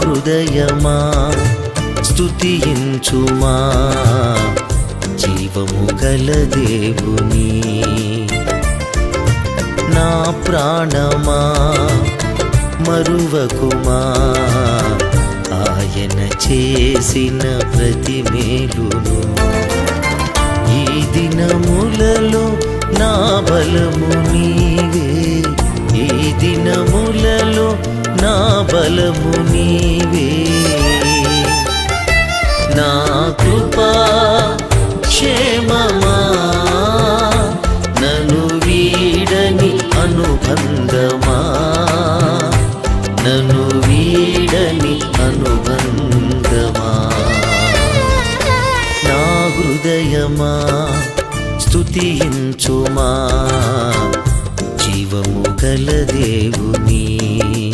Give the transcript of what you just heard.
హృదయమా? స్తుతించుమా? జీవము గల దేవుని. నా ప్రాణమా? మరువకుమా? ఆయన చేసిన ప్రతి మేలును ఈ దినములలో నా బలము నీవే. బలము నీవే. నా కృపా క్షేమమా? నను వీడని అనుబంధమా? నను వీడని అనుబంధమా? నా హృదయమా స్తుతించుమా? జీవము గల దేవుని.